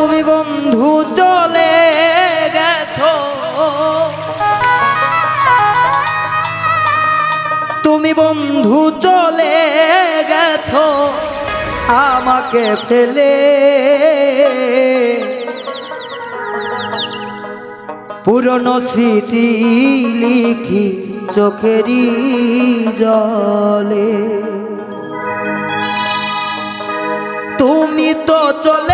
তুমি বন্ধু চলে গেছো। তুমি বন্ধু চলে গেছো, আমাকে ফেলে। পুরনো স্মৃতি লিখি চোখেরই জলে। তুমি তো চলে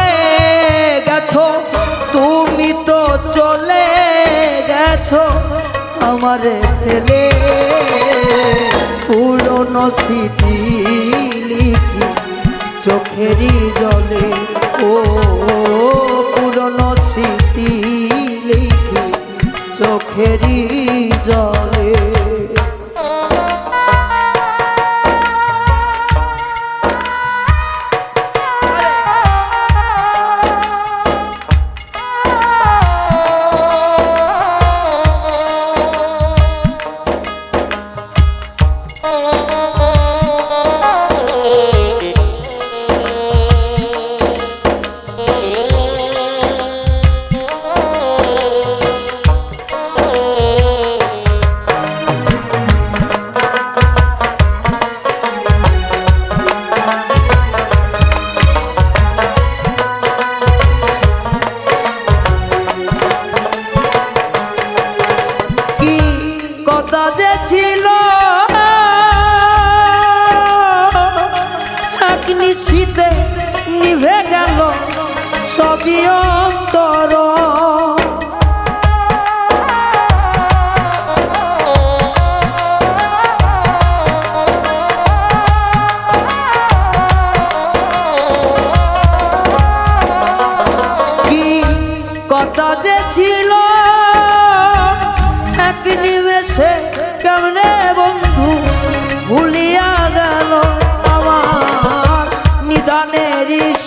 আমারে ফেলে। পুরনো স্মৃতি লিখি চোখেরই জলে। ও পুরনো স্মৃতি লিখি চোখেরই জলে।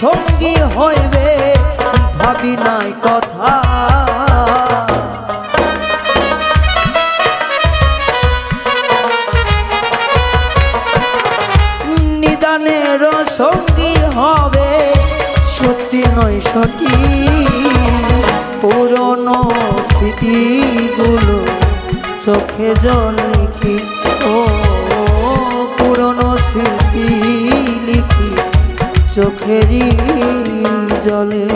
সঙ্গী হইবে, ভাবি নাই কথা। নিদানের সঙ্গী হবে, সত্যি নয় সঠিক পুরনো স্মৃতিগুলো চোখে জল চোখেরই জলে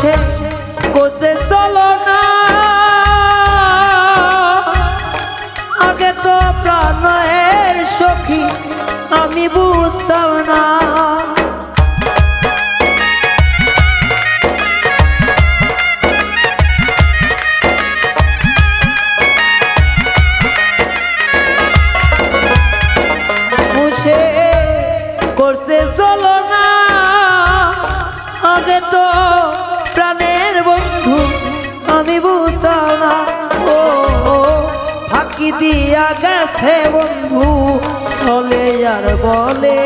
বসে কোসে চলো না। আগে তো প্রাণের সখী, আমি বুঝতাম না। করছে চলো না। আগে তো দিয়া গেছে বন্ধু চলে আর বলে।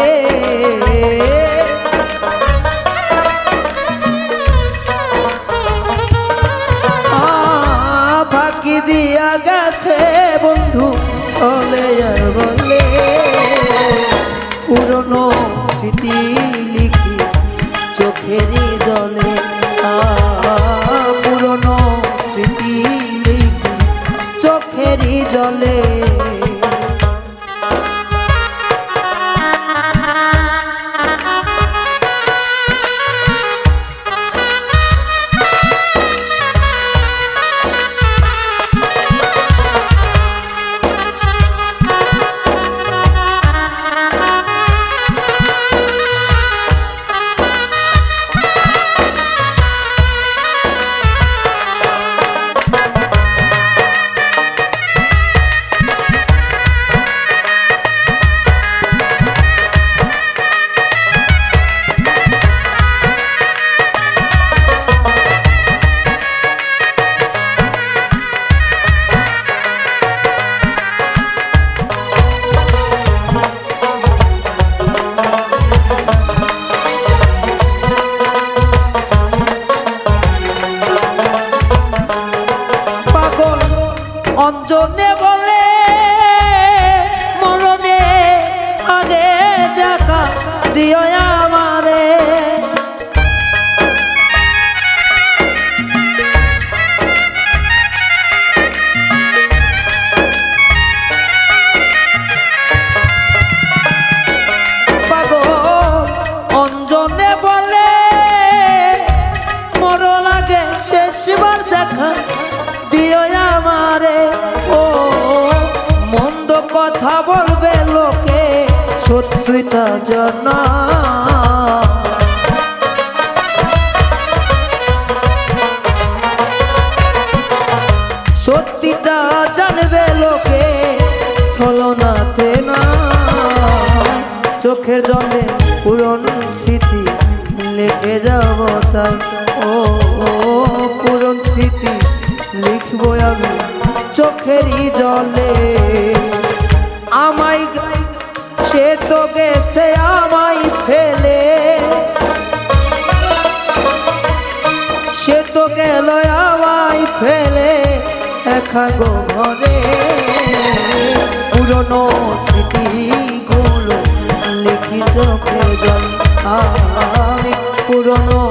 ফাঁকি দিয়া গেছে বন্ধু চলে আর বলে। পুরনো স্মৃতি লিখি চোখেরই জলে আ, জলে জানা সত্যিটা জানবে লোকে ছলনাতে না চোখের জলে পুরন স্মৃতি লিখে যাব ও, পুরন স্মৃতি লিখব আমি চোখেরই জলে। আমায় সে তো গেছে আমায় ফেলে। সে তো গেল আমায় ফেলে একা গো ঘরে। পুরনো স্মৃতিগুলো লিখি চোখে জল। আমি পুরনো